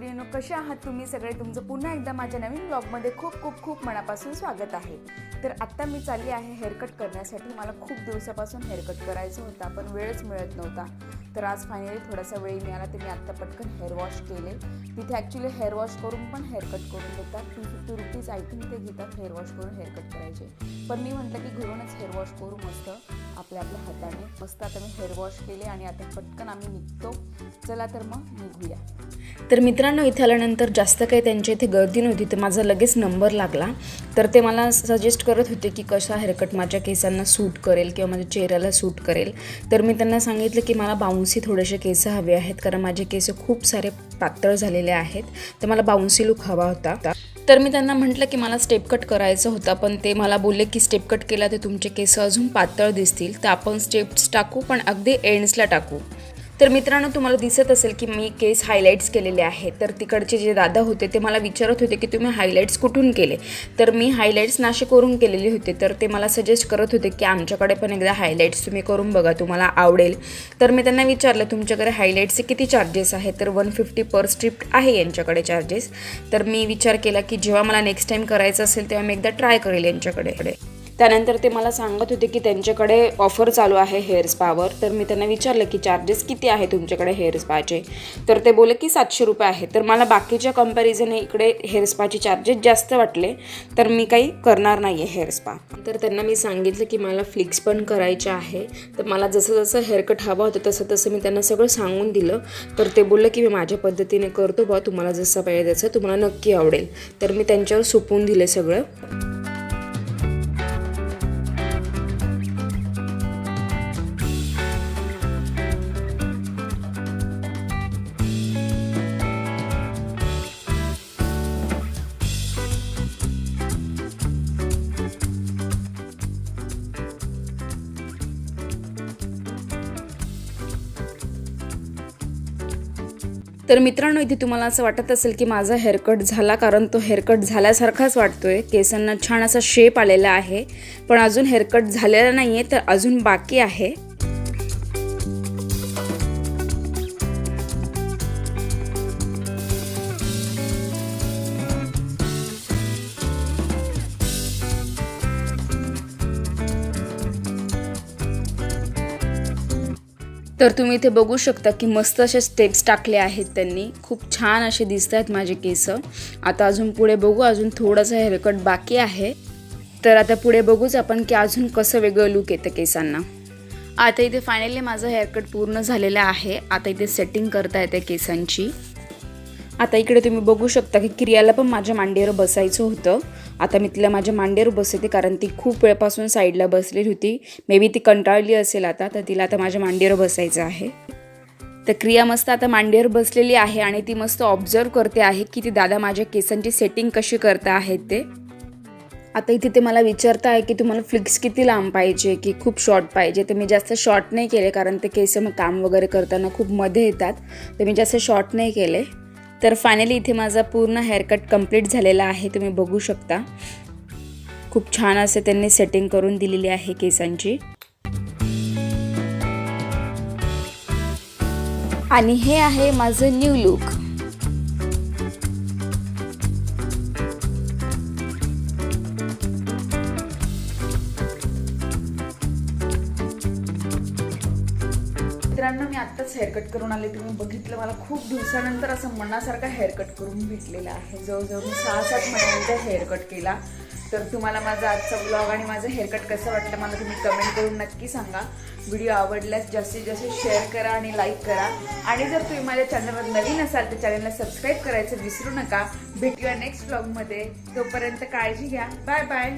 कसे आहात तुम्ही? सगळे तुमचं पुन्हा एकदा माझ्या नवीन ब्लॉगमध्ये खूप खूप खूप मनापासून स्वागत आहे. तर आत्ता मी चालली आहे हेअरकट करण्यासाठी. मला खूप दिवसापासून हेअरकट करायचं होता पण वेळच मिळत नव्हता. तर आज फायनली थोडासा वेळ मिळाला तर मी आत्ता पटकन हेअर वॉश केले. तिथे ॲक्च्युली हेअर वॉश करून पण हेअरकट करून देतात. Two fifty rupees I think ते घेतात हेअर वॉश करून हेअरकट करायचे. पण मी म्हटलं की घरूनच हेअर वॉश करू मस्त आपल्या आपल्या हाताने. मस्त आता मी हेअर वॉश केले आणि आता पटकन आम्ही निघतो. चला तर मग निघूया. तर मित्रांनो इथे आल्यानंतर जास्त काही त्यांच्या इथे गर्दी नव्हती तर माझा लगेच नंबर लागला. तर ते मला सजेस्ट करत होते की कसा हेअरकट माझ्या केसांना सूट करेल किंवा माझ्या चेहऱ्याला सूट करेल. तर मी त्यांना सांगितलं की मला बाउन्सी थोडेसे केस हवे आहेत कारण माझे केस खूप सारे पातळ झालेले आहेत तर मला बाउन्सी लुक हवा होता. तर मी त्यांना म्हटलं की मला स्टेप कट करायचं होता पण ते मला बोलले की स्टेप कट केला तर तुमचे केस अजून पातळ दिसतील तर आपण स्टेप्स टाकू पण अगदी एंड्सला टाकू. तर मित्रांनो तुम्हाला दिसत असेल की मी केस हायलाईट्स केलेले आहे तर तिकडचे जे दादा होते ते मला विचारत होते की तुम्ही हायलाईट्स कुठून केले? तर मी हायलाईट्स नाशिकवरून केलेले होते. तर ते मला सजेस्ट करत होते की आमच्याकडे पण एकदा हायलाईट्स तुम्ही करून बघा तुम्हाला आवडेल. तर मी त्यांना विचारलं तुमच्याकडे हायलाईट्सचे किती चार्जेस आहेत? तर वन फिफ्टी पर स्ट्रिप आहे यांच्याकडे चार्जेस तर मी विचार केला की जेव्हा मला नेक्स्ट टाईम करायचं असेल तेव्हा मी एकदा ट्राय करेल यांच्याकडे. त्यानंतर ते मला सांगत होते की त्यांच्याकडे ऑफर चालू आहे हेअर स्पावर तर मी त्यांना विचारलं की चार्जेस किती आहे तुमच्याकडे हेअर स्पाचे तर ते बोले की सातशे रुपये आहे. तर मला बाकीच्या कंपॅरिझन इकडे हेअर स्पाचे चार्जेस जास्त वाटले. तर मी काही करणार नाही आहे हेअर स्पा तर त्यांना मी सांगितलं की मला फ्लिक्स पण करायचे आहे. तर मला जसं जसं हेअरकट हवं होतं तसं तसं मी त्यांना सगळं सांगून दिलं. तर ते बोललं की मी माझ्या पद्धतीने करतो बा तुम्हाला जसं पाहिजे तसं तुम्हाला नक्की आवडेल. तर मी त्यांच्यावर सोपवून दिले सगळं. तर मित्रांनो इथे तुम्हाला असं वाटत असेल की माझा हेअरकट झाला कारण तो हेअरकट झाल्यासारखाच वाटतोय. केसांना छान असा शेप आलेला आहे. पण अजून हेअरकट झालेला नाही आहे तर अजून बाकी आहे. तर तुम्ही इथे बघू शकता की मस्त असे स्टेप्स टाकले आहेत त्यांनी. खूप छान असे दिसत आहेत माझे केस. आता अजून पुढे बघू अजून थोडासा हेअरकट बाकी आहे. तर आता पुढे बघूच आपण की अजून कसं वेगळं लुक येतं केसांना. आता इथे फायनली माझं हेअरकट पूर्ण झालेलं आहे. आता इथे सेटिंग करता येते केसांची. आता इकडे तुम्ही बघू शकता की क्रियाला पण माझ्या मांडीवर बसायचं होतं. आता मी तिला माझ्या मांडीवर बसवते कारण ती खूप वेळपासून साईडला बसलेली होती. मे बी ती कंटाळली असेल आता तर तिला आता माझ्या मांडीवर बसायचं आहे. तर क्रिया मस्त आता मांडीवर बसलेली आहे आणि ती मस्त ऑब्झर्व करते आहे की ती दादा माझ्या केसांची सेटिंग कशी करता आहेत ते. आता इथे ते मला विचारता आहे की तुम्हाला फ्लिक्स किती लांब पाहिजे की खूप शॉर्ट पाहिजे. तर मी जास्त शॉर्ट नाही केले कारण ते केस मग काम वगैरे करताना खूप मध्ये येतात. तर मी जास्त शॉर्ट नाही केले. तर फायनली इथे माझा पूर्ण हेअरकट कंप्लीट झालेला आहे. तुम्ही बघू शकता. खूप छान असे त्यांनी सेटिंग करून दिलेली आहे केसांची. आणि हे आहे माझं न्यू लुक मित्रांनो मी आत्ताच हेअरकट करून आले तुम्ही बघितलं मला खूप दिवसानंतर असं मनासारखा हेअरकट करून भेटलेला आहे. जवळजवळ मी सहा सात महिन्यांचा हेअरकट केला. तर तुम्हाला माझा आजचा ब्लॉग आणि माझं हेअरकट कसं वाटलं मला तुम्ही कमेंट करून नक्की सांगा. व्हिडिओ आवडल्यास जास्तीत जास्त शेअर करा आणि लाईक करा. आणि जर तुम्ही माझ्या चॅनलवर नवीन असाल तर चॅनलला सबस्क्राईब करायचं विसरू नका. भेटूया नेक्स्ट ब्लॉगमध्ये तोपर्यंत काळजी घ्या. Bye bye